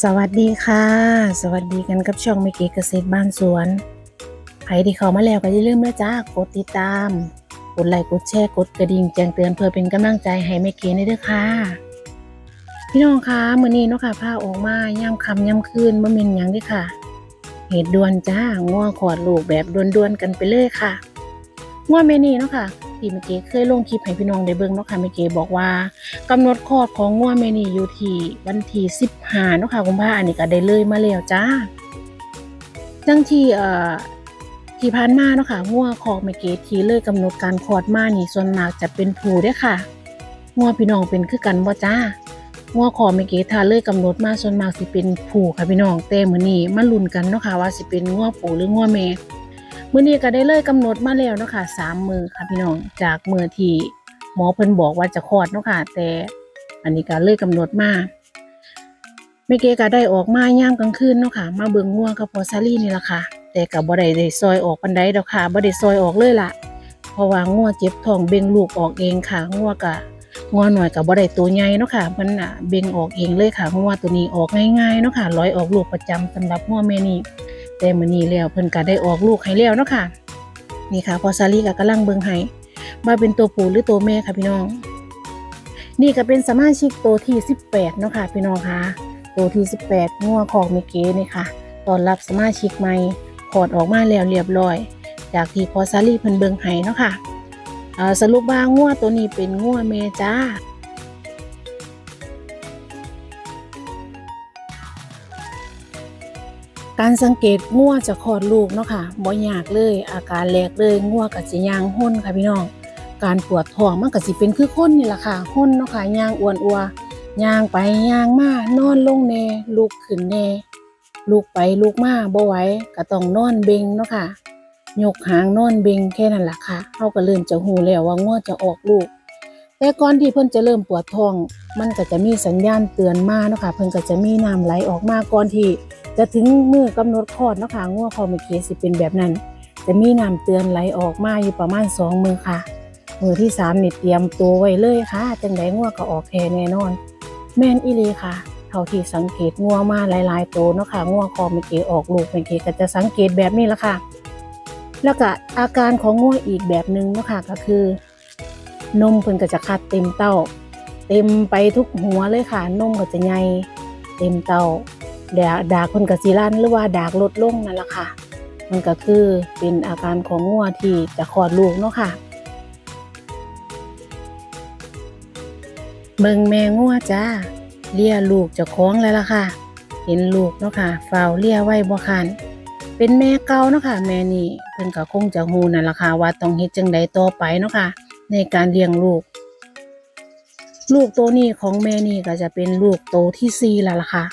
สวัสดีค่ะ สวัสดีกันกับช่องเมเกเกษตรบ้านสวนใครที่เข้ามาแล้วก็อย่าลืมนะจ้ากดติดตาม กดไลค์กดแชร์กดกระดิ่งแจ้งเตือนเพื่อเป็นกำลังใจให้เมเกในเด้อค่ะ พี่น้องคะมื้อนี้เนาะค่ะพาออกมาย่ำคำย่ำคืนบ่แม่นหยังเด้อค่ะ เหตุด่วนจ้าง่วขอดลูกแบบด่วนๆกันไปเลยค่ะง่วแม่นี่เนาะค่ะ ที่เมเกเคยลงคลิปให้พี่น้องได้เบิ่งเนาะค่ะเมเกบอกว่ากำหนดคลอดของงัวเมนี่อยู่ที่วันที่สิบหาเนาะค่ะคุณพ่ออันนี้ก็ได้เลยมาแล้วจ้าจังที่เอ่อที่ผ่านมาเนาะค่ะงัวของเมเกที่เลยกำหนดการคลอดมานี่ส่วนมากจะเป็นผู้เด้อค่ะงัวพี่น้องเป็นคือกันบ่จ้างัวขอเมเกถ้าเลยกำหนดมาส่วนมากสิเป็นผู้ค่ะพี่น้องแต่มื้อนี้มาลุ้นกันเนาะค่ะว่าสิเป็นงัวผู้หรืองัวแม่ มื้อนี้ก็ได้เลยกำหนดมาแล้วเนาะค่ะสามมือค่ะพี่น้องจากมือที่หมอเพิ่นบอกว่าจะคลอดเนาะค่ะแต่อันนี้ก็เลยกำหนดมาแม่เกก็ได้ออกมาย่ามกลางคืนเนาะค่ะ มาเบิ่งง่วงกับพอซาลี่นี่ล่ะค่ะ แต่ก็บ่ได้ได้ซอยออกปานใดดอกค่ะบ่ได้ซอยออกเลยล่ะ เพราะว่าง่วงเจ็บท้องเบ่งลูกออกเองค่ะง่วก็ง่วหน่อยก็บ่ได้ตัวใหญ่เนาะค่ะมันน่ะเบ่งออกเองเลยค่ะง่วตัวนี้ออกง่ายๆเนาะค่ะร้อยออกลูกประจำสำหรับง่วแม่นี่ แต่มื้อนี้แล้วเพิ่นก็ได้ออกลูกให้แล้วเนาะค่ะ นี่ค่ะพอซาลีก็กำลังเบิ่งให้ว่าเป็นตัวผู้หรือตัวแม่ค่ะพี่น้อง นี่ก็เป็นสมาชิกตัวที่ 18เนาะค่ะพี่น้องค่ะตัวที่ 18งัวของเมเก๋นี่ค่ะตอนรับสมาชิกใหม่ถอดออกมาแล้วเรียบร้อย จากที่พอซารีเพิ่นเบิงไห้เนาะค่ะเอ่อสรุปว่างัวตัวนี้เป็นงัวเมจ้า การสังเกตงัวจะคลอดลูกเนาะค่ะบ่ยากเลย อาการแรกเลยงัวก็สิยางห้นค่ะพี่น้อง การปวดท้องมันก็สิเป็นคือคนนี่แหละค่ะห้นเนาะค่ะยางอ้วนอัวย่างไปย่างมานอนลงแน่ลุกขึ้นแน่ลุกไปลุกมาบ่ไหวก็ต้องนอนเบงเนาะค่ะยกหางนอนเบงแค่นั้นแหละค่ะเฮาก็เริ่มจะหูแล้วว่างัวจะออกลูก แต่ก่อนที่เพิ่นจะเริ่มปวดท้อง มันก็จะมีสัญญาณเตือนมาเนาะค่ะเพิ่นก็จะมีน้ำไหลออกมาก่อนที่ จะถึงมือกำหนดคลอดเนาะค่ะงัวคอมเคสิเป็นแบบนั้น จะมีน้ำเตือนไหลออกมาอยู่ประมาณสองมือค่ะ มือที่สามนี่เตรียมตัวไว้เลยค่ะจังไดงัวก็ออกแค่แน่นอน แม่นอีลีค่ะเท่าที่สังเกตงัวมาหลายๆตัวเนาะค่ะงัวคอมเกออกลูกเมเกก็จะสังเกตแบบนี้ละค่ะ แล้วก็อาการของงัวอีกแบบหนึ่งเนาะค่ะก็คือนมเพิ่นก็จะคัดเต็มเต้า เต็มไปทุกหัวเลยค่ะนมก็จะใหญ่เต็มเต้า ดกดากเพิ่นก็สิลั่นหรือว่าดากลดลงนั่นแหละค่ะ มันก็คือเป็นอาการของงัวที่จะคลอดลูกเนาะค่ะ เบิ่งแม่งัวจ้าเลี้ยลูกจะคล้องแล้วล่ะค่ะ เห็นลูกเนาะค่ะเฝ้าเลี้ยไว้บ่คันเป็นแม่เก่าเนาะค่ะแม่นี่เพิ่นก็คงจะฮู้นั่นล่ะค่ะว่าต้องเฮ็ดจังใดต่อไปเนาะค่ะ ในการเลี้ยงลูก ลูกตัวนี้ของแม่นี่ก็จะเป็นลูกโตที่สี่แล้วล่ะค่ะ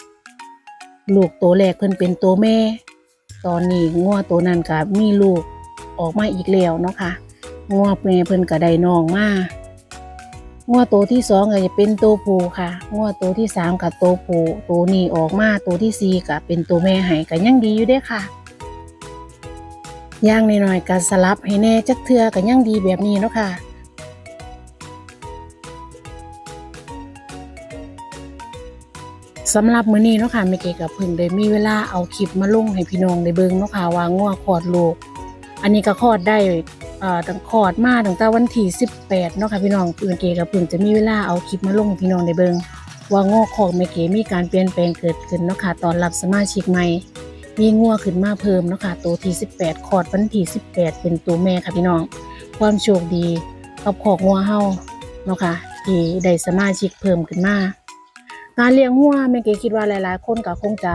ลูกตัวแรกเพิ่นเป็นตัวแม่ ตอนนี้งัวตัวนั้นก็มีลูกออกมาอีกแล้วเนาะค่ะงัวแม่เพิ่นก็ได้น้องมางัวตัวที่สองก็จะเป็นตัวผู้ค่ะงัวตัวที่สามกับตัวผู้ตัวนี้ออกมาตัวที่สี่ก็เป็นตัวแม่ให้ก็ยังดีอยู่เด้ค่ะย่างหน่อยๆก็สลับให้แน่จักเทือก็ยังดีแบบนี้เนาะค่ะ สำหรับมื้อนี้เนาะค่ะแม่เกกับพิ่งได้มีเวลาเอาคลิปมาลงให้พี่น้องได้เบิ่งเนาะค่ะว่างัวคลอดลูก อันนี้ก็คลอดได้เอ่อตั้งคลอดมาตั้งแต่วันที่18เนาะค่ะพี่น้องแม่เกกับพิ่งจะมีเวลาเอาคลิปมาลงให้พี่น้องได้เบิ่งว่างัวของแม่เกมีการเปลี่ยนแปลงเกิดขึ้นเนาะค่ะตอนรับสมาชิกใหม่ มีงัวขึ้นมาเพิ่มเนาะค่ะตัวที่18คลอดวันที่18 เป็นตัวแม่ค่ะพี่น้อง ความโชคดีกับของงัวเฮาเนาะค่ะที่ได้สมาชิกเพิ่มขึ้นมา การเลี้ยงงัวแม่เก๋คิดว่าหลาย ๆ คนก็คงจะ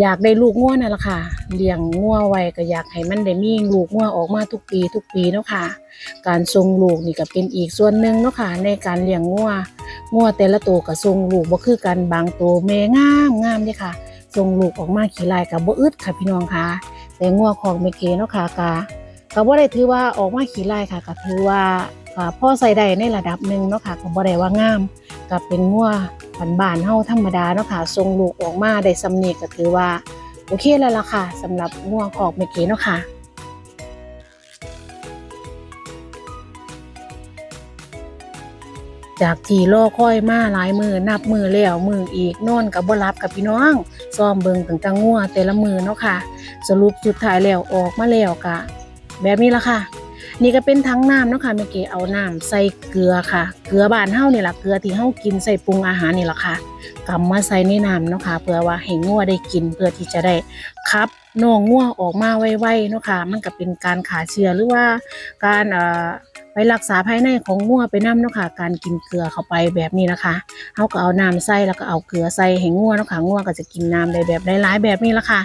อยากได้ลูกงัวนั่นแหละค่ะ เลี้ยงงัวไว้ก็อยากให้มันได้มีลูกงัวออกมาทุกปีทุกปีเนาะค่ะ การทรงลูกนี่ก็เป็นอีกส่วนหนึ่งเนาะค่ะ ในการเลี้ยงงัวงัวแต่ละตัวก็ทรงลูกบ่คือกันบางตัวแม่งามงามเด้ค่ะทรงลูกออกมาขี้ลายกับบ่อึดค่ะพี่น้องค่ะ แต่งัวของแม่เก๋เนาะค่ะก็ก็บ่ได้ถือว่าออกมาขี้ลายค่ะก็ถือว่าอ่าพ่อใส่ได้ในระดับหนึ่งเนาะค่ะก็บ่ได้ว่างามก็เป็นงัว บ้านเฮาธรรมดาเนาะค่ะทรงลูกออกมาได้สำเนีก็ถือว่า โอเคแล้วล่ะค่ะสำหรับงัวขอกเมื่อกี้เนาะค่ะจากที่รอค่อยมาหลายมือนับมือแล้วมืออีกนอนกับบ่รับกับพี่น้องซ้อมเบิงตั้งแต่งัวแต่ละมือเนาะค่ะ สรุปสุดท้ายแล้วออกมาแล้วกะแบบนี้ละค่ะ นี่ก็เป็นทั้งน้ำเนาะค่ะเมื่อกี้เอาน้ำใส่เกลือค่ะ เกลือบานเฮานี่ล่ะเกลือที่เฮากินใส่ปรุงอาหารนี่แหละค่ะกำมาใส่ในน้ำเนาะค่ะเพื่อว่าให้งัวได้กินเพื่อที่จะได้คับ น้องงัวออกมาไวๆเนาะค่ะ มันก็เป็นการขาเชื้อหรือว่าการเอ่อไปรักษาภายในของงัวไปน้ำเนาะค่ะ การกินเกลือเข้าไปแบบนี้นะคะเฮาก็เอาน้ำใส่แล้วก็เอาเกลือใส่ให้งัวเนาะค่ะงัวก็จะกินน้ำได้แบบหลายๆแบบนี้ละค่ะ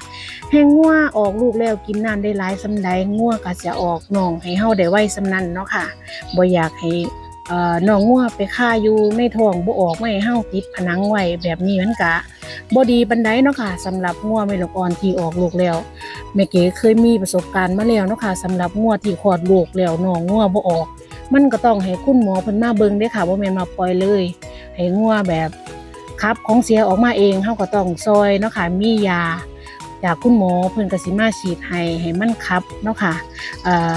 ให้งัวออกลูกแล้วกินน้ำได้หลายสำใดงัวก็จะออกน้องให้เฮาได้ไวสำนั้นเนาะค่ะบ่อยากให้ น้องงัวไปฆ่าอยู่ในท้องบ่ออกไม่ให้าติดผนังไว้แบบนี้มันก็บ่ดีปานใดเนาะค่ะสำหรับงัวแม่ลูกอ่อนที่ออกลูกแล้วแม่เก๋เคยมีประสบการณ์มาแล้วเนาะค่ะสำหรับงัวที่คลอดลูกแล้วน้องงัวบ่ออก มันก็ต้องให้คุณหมอเพิ่นมาเบิ่งเด้ค่ะบ่แม่นมาปล่อยเลย ให้งัวแบบขับของเสียออกมาเองเฮาก็ต้องซอยเนาะค่ะมียาจากคุณหมอเพิ่นก็สิมาฉีดให้ให้มันคับเนาะค่ะเอ่อ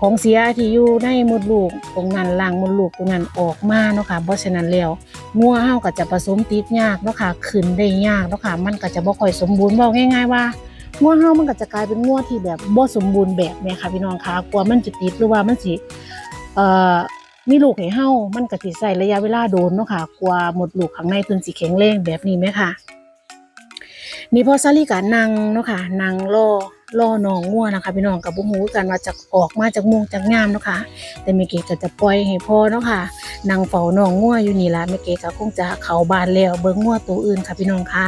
ของเสียที่อยู่ในมดลูกตรงนั้นล่างมดลูกตรงนั้นออกมาเนาะค่ะเพราะฉะนั้นแล้วงัวเฮาก็จะผสมติดยากเนาะค่ะขึ้นได้ยากเนาะค่ะมันก็จะบ่ค่อยสมบูรณ์บอกง่าย ๆว่างัวเฮามันก็จะกลายเป็นงัวที่แบบบ่สมบูรณ์แบบเนี่ยค่ะพี่น้องคะกลัวมันจะติดหรือว่ามันสิเอ่อมีลูกให้เฮามันก็สิใช้ระยะเวลาโดนเนาะค่ะกว่าหมดลูกข้างในเพิ่นสิแข็งแรงแบบนี้ไหมค่ะนี่พอซาลีกะนั่งเนาะค่ะนั่งรอ รอน้องงัวนะคะพี่น้องกับบุ้งหูกันว่าจะออกมาจากมุงจากงามเนาะค่ะแต่เมเกก็จะปล่อยให้พ่อเนาะค่ะนั่งเฝ้าน้องงัวอยู่นี่ละเมเกก็คงจะเข้าบานแล้วเบิ่งงัวตัวอื่นค่ะพี่น้องคะ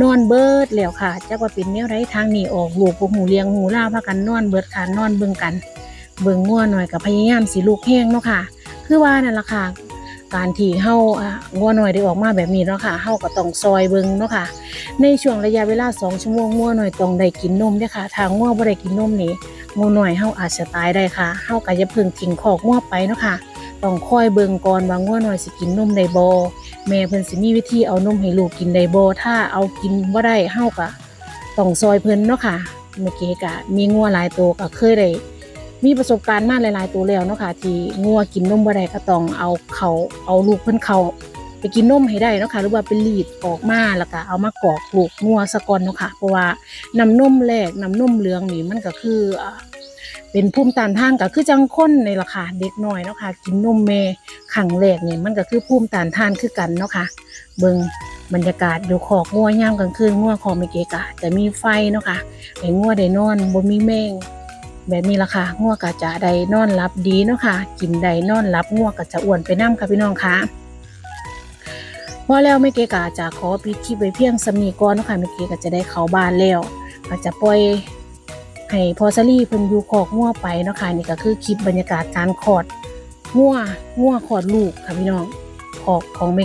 นอนเบิดแล้วค่ะจักว่าเป็นแนวไรทางนี้ออกลูกบุ้งหูเลี้ยงหูล่าพากันนอนเบิดค่ะนอนเบิ่งกัน เบิ่งงัวหน่อยกับพยายามสิลูกแห้งเนาะค่ะ คือว่านั่นละค่ะ การที่เฮาอะงัวหน่อยได้ออกมาแบบนี้เนาะค่ะเฮาก็ต้องซอยเบิ่งเนาะค่ะ ในช่วงระยะเวลา 2 ชั่วโมงงัวหน่อยต้องได้กินนมเด้อค่ะถ้างัวบ่ได้กินนมนี่งัวหน่อยเฮาอาจจะตายได้ค่ะเฮาก็อย่าเพิ่งทิ้งคอกงัวไปเนาะค่ะต้องคอยเบิ่งก่อนว่างัวหน่อยสิกินนมได้บ่แม่เพิ่นสิมีวิธีเอานมให้ลูกกินได้บ่ถ้าเอากินบ่ได้เฮาก็ต้องซอยเพิ่นเนาะค่ะเมื่อกี้ก็มีงัวหลายตัวก็เคยได้ มีประสบการณ์มาหลาย ๆ ตัวแล้วเนาะค่ะที่งัวกินนมบ่ได้ก็ต้องเอาเขาเอาลูกเพิ่นเขาไปกินนมให้ได้เนาะค่ะหรือว่าเป็นลีดออกมาแล้วก็เอามากรอกลูกงัวสะกอนเนาะค่ะเพราะว่าน้ำนมแรกน้ำนมเหลืองนี่มันก็คือเป็นภูมิต้านทานก็คือจังคนในราคาเด็กน้อยเนาะค่ะกินนมแม่ขังแรกนี่มันก็คือภูมิต้านทานคือกันเนาะค่ะเบิ่งบรรยากาศอยู่ขอกงัวย่ามกลางคืนงัวของเมเกกะจะมีไฟเนาะค่ะให้งัวได้นอนบ่มีแมง แบบนี้ละค่ะงัวงก็จะได้นอนหลับดีเนาะค่ะ กินได้นอนหลับงัวงก็จะอ้วนไปน้ค่ะพี่น้องค่ะพอแล้วไม่เกกาจะขอปิดคลิปไว้เพียงสำนีก่อนเนาะคะไม่เกก็จะได้เข้าบ้านแล้วก็จะปล่อยให้พอซารี่เพิ่นอยู่คอกงัวไปเนาะค่ะนี่ก็คือคลิปบรรยากาศการขอดงัวงัวขอดลูกค่ะพี่น้องขอกของเม